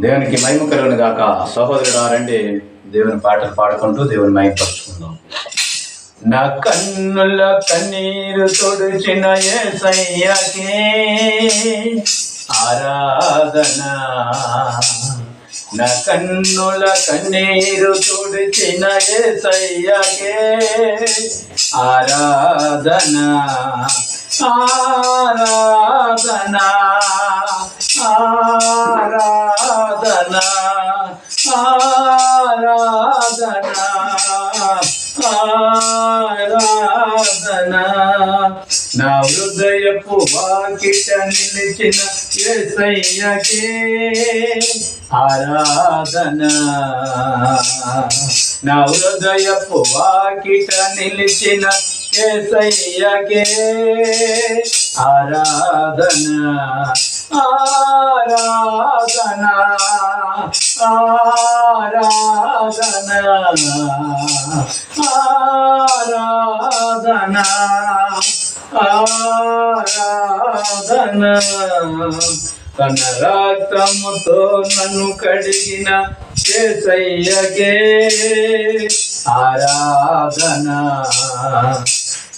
దేవునికి మహిమ కలుగును గాక. సహోదరుడు రండి. దేవుని పాటలు పాడుకుంటూ దేవుని మహిమపరుచుకుందాం. నా కన్నుల కన్నీరు తొడిచిన ఏసయ్యకే ఆరాధన. నా కన్నుల కన్నీరు తొడిచిన ఏసయ్యకే ఆరాధన. ఆరాధన. ఆరాధన. వాకిట నిలిచిన ఎసయ్యకే ఆరాధన. నా హృదయపు వాకిట నిలిచిన ఎసయ్యకే ఆరాధన ఆరాధన ఆరాధన ఆరాధన ఆరాధన. తన రక్తముతో నన్ను కడిగిన కేసయ్యకే ఆరాధన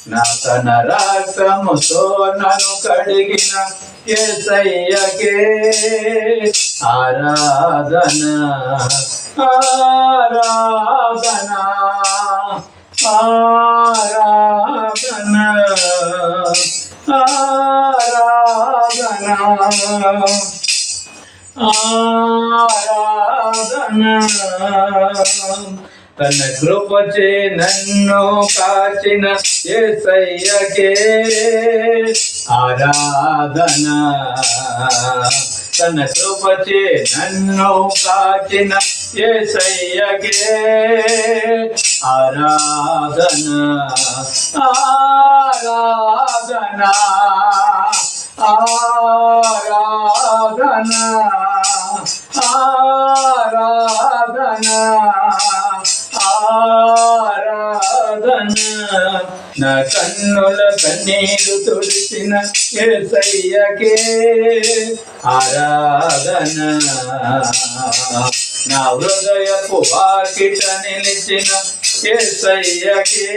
నా తన రక్తముతో నన్ను కడిగిన కేసయ్యకే ఆరాధన ఆరాధన ఆరాధన ఆరాధన. ఆరాధన తన కృపచే నన్ను కాచిన ఏసయ్యకే ఆరాధన. తన కృపచే నన్ను కాచిన ఏసయ్యకే ఆరాధన ఆరాధన ఆరాధన ఆరాధన ఆరాధన. నా కన్నుల కన్నీరు తుడిచిన ఏసయ్యకే ఆరాధన. నా హృదయపు వాకిట నిలిచిన ఏసయ్యకే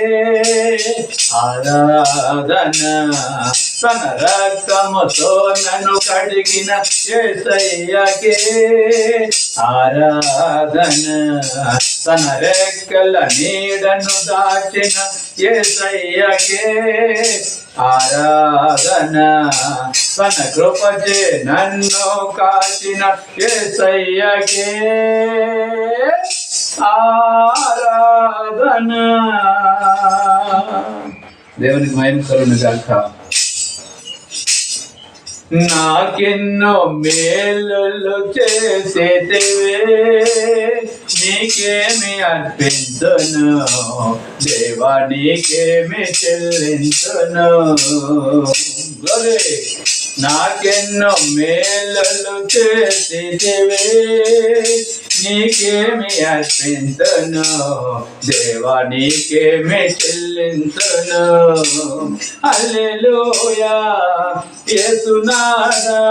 ఆరాధన తన రక్తముతో నన్ను కడిగిన ఏసయ్యకే ఆరాధన తన రెక్కల నీడను దాచిన ఏసయ్యకే ఆరాధన తన కృపచే నన్ను కాచిన ఏసయ్యకే ఆరాధన. దేవునికి మహిమ కరుణ గాక. నాకెన్నో మేలు చేసేటివే నీకేమి అర్పించును? దేవా నీకేమి చెల్లించును? నాకెన్నో మేలు చేసేటివే నీకేమి అర్పించను దేవా నీకేమి చెల్లించును అల్లెలూయా యేసునాదా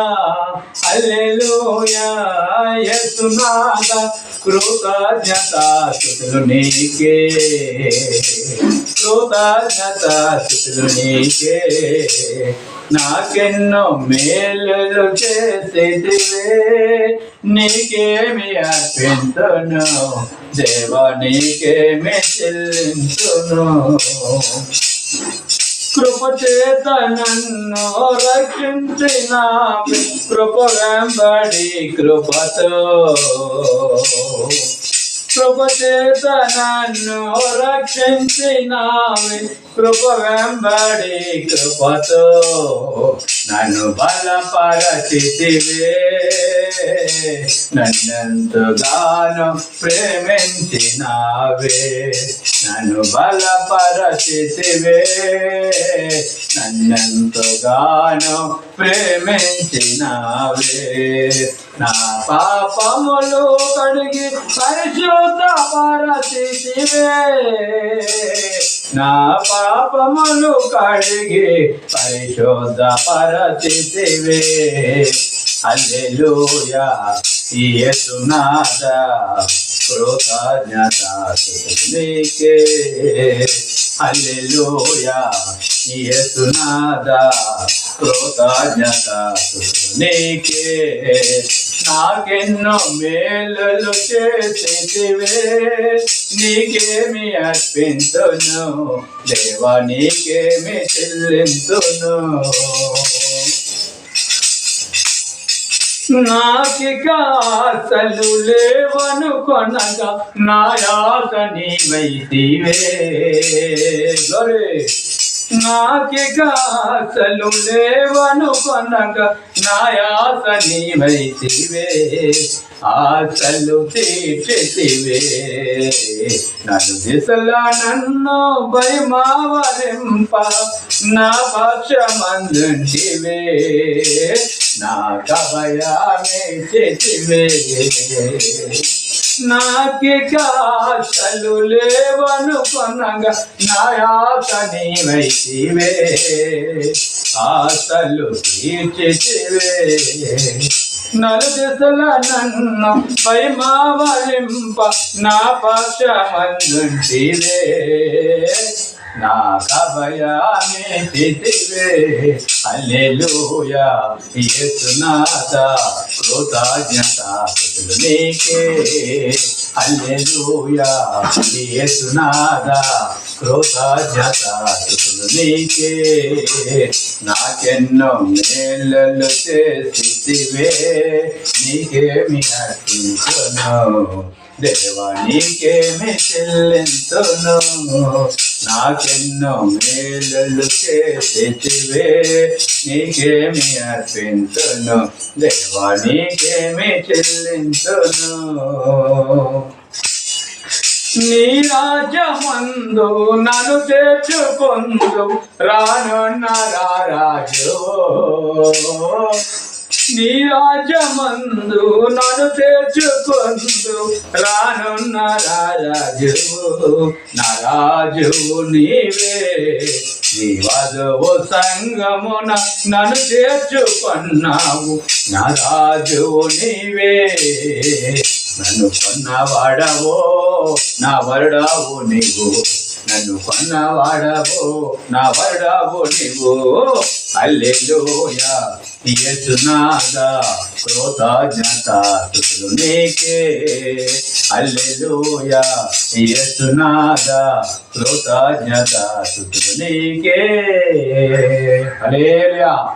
అల్లెలూయా యేసునాదా కృతజ్ఞతాస్తుతులు నీకే కృతజ్ఞతాస్తుతులు నీకే. నాకెన్నో మేలు చేసేదివే నీకేమి అర్పించును దేవా నీకేమి చెల్లించును కృప చేత నన్ను రక్షించిన కృప వెంబడి కృపతో. కృప చేత నన్ను రక్షించిన కృప వెంబడి కృపతో. నన్ను బలపరచితివే. నన్నెంతగానో ప్రేమించినావే. నన్ను బలపరచితివే. నన్నెంతగానో ప్రేమించినావే. నా పాపములు కడిగి పరిశుద్ధ పరచితివే నా పాపములు కడిగి పరిశుద్ధ పరచితివే అల్లెలూయా యేసునాథ కృతజ్ఞత నీకే హల్లెలూయా యేసునాథ కృతజ్ఞత నీకే నాకెన్నో మేలులు చేసేవే నీకేమి అర్పింతును దేవా నీకేమి చెల్లింతును. నాకిక అసలు లేవను కొనగా నా యాస నీవైతివే గొరే. నాకిక అసలు లేవను కొనగా నా యాస నీవైతివే ఆశలు తీర్చితివే. నన్ను దిశలా నన్ను భయమావరింప నా పక్షమందుంటివే. నా కభయామే చేతివే నాకికాశలు లేవను కొనగా నా ఆశ నీవైతివే ఆశలు తీర్చితివే నలుదిశల నన్ను భయమావరింప నా పక్షమందుంటివే నా కభయామే చేతివే హల్లెలూయా యేసునాథ కృతజ్ఞత స్తుతులు నీకే. హల్లెలూయా యేసునాథ కృతజ్ఞత నీకే. నాకెన్నో మేలు చేసివే నీకేమి అర్పించును? దేవా నీకేమి చెల్లింతును నాకెన్నో మేలు చేసివే నీకేమి అర్పించును దేవా నీకేమి చెల్లింతును నీ రాజమందు నన్ను తెచ్చుకుందు రానున్న రాజు నీ రాజమందు నన్ను చేర్చుకొందు రానున్న రాజు నా రాజు నీవే. నీ వధువు సంగమున నన్ను చేర్చుకున్నావు నా రాజు నీవే. నన్ను కొన్నవాడవో నా వరడావు నీవు. నన్ను కొన్నవాడవో నా వరడావు నీవు. అల్లెలోయా యేసునాద కృతజ్ఞత స్తుతులు నీకే. అల్లెలోయ యేసునాద కృతజ్ఞత స్తుతులు నీకే. హల్లెలూయా.